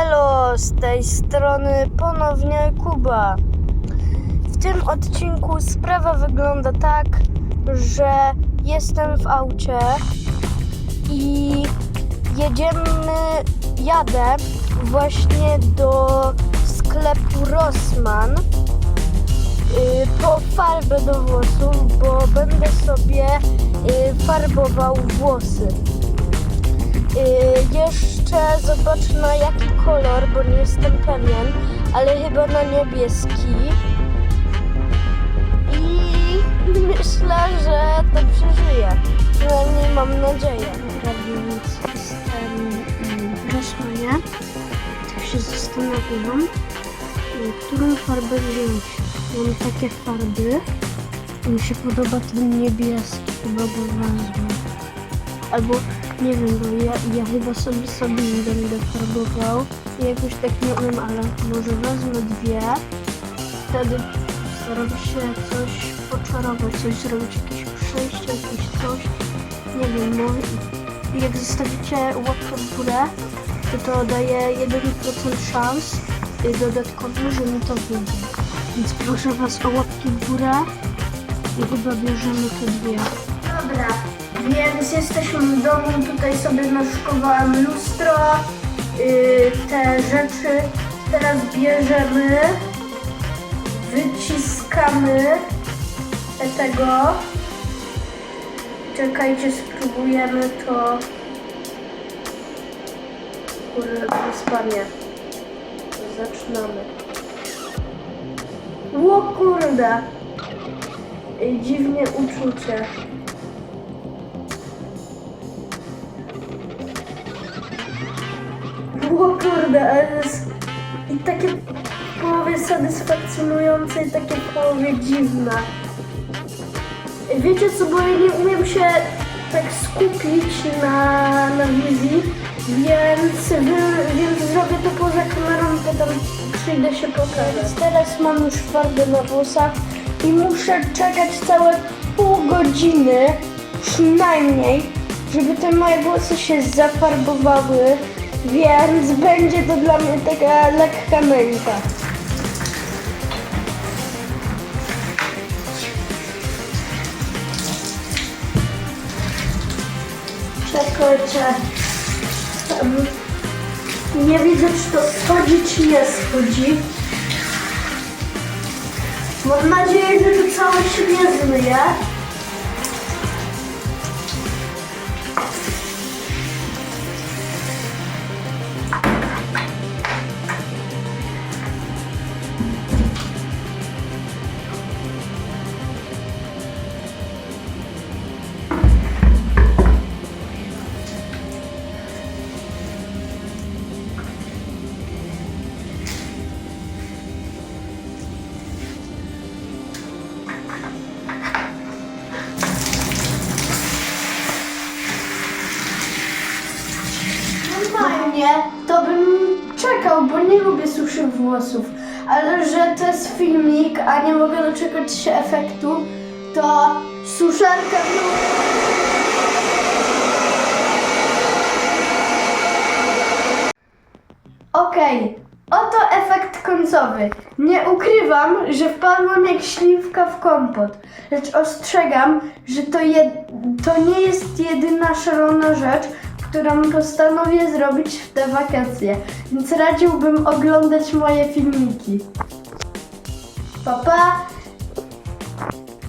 Elo, z tej strony ponownie Kuba. W tym odcinku sprawa wygląda tak, że jestem w aucie i jedziemy, jadę właśnie do sklepu Rossmann y, po farbę do włosów, bo będę sobie y, farbował włosy. Y, jeszcze na jaki kolor, bo nie jestem pewien, ale chyba na niebieski. I myślę, że to przeżyję. Przynajmniej mam nadzieję. Nic jestem mm, w Rossmanie. Tak się zastanawiam, którą farbę wziąć. Mam takie farby. Mi się podoba ten niebieski, chyba go. Albo nie wiem, bo ja, ja chyba sobie sobie będę farbował. Jakoś tak nie umiem, ale może wezmę dwie. Wtedy staram się coś poczarować, coś zrobić, jakieś przejście, jakieś coś. Nie wiem, no jak zostawicie łapkę w górę, to to daje 1% szans y, dodatkowy, że mi to wyjdzie. Więc proszę Was o łapki w górę i chyba bierzemy te dwie. Dobra, więc jesteśmy w domu, tutaj sobie naszkowałam lustro, yy, te rzeczy. Teraz bierzemy, wyciskamy tego. Czekajcie, spróbujemy to. Kurde, to spadnie. Zaczynamy. Ło kurde! Dziwnie uczucie. Kurde, ale jest i takie w połowie satysfakcjonujące i takie w połowie dziwne. Wiecie co, bo ja nie umiem się tak skupić na, na wizji, więc, wy- więc zrobię to poza kamerą, potem przyjdę się pokazać. Teraz mam już farbę na włosach i muszę czekać całe pół godziny przynajmniej, żeby te moje włosy się zafarbowały, więc będzie to dla mnie taka lekka męka. Em, Nie widzę, czy to schodzi, czy nie schodzi. Mam nadzieję, że to całe się nie zmyje. Normalnie to bym czekał, bo nie lubię suszy włosów. Ale że to jest filmik, a nie mogę doczekać się efektu, to suszarka Okej, oto efekt końcowy. Nie ukrywam, że wpadłam jak śliwka w kompot. Lecz ostrzegam, że to, to nie jest jedyna szalona rzecz, którą postanowię zrobić w te wakacje. Więc radziłbym oglądać moje filmiki. Pa, pa!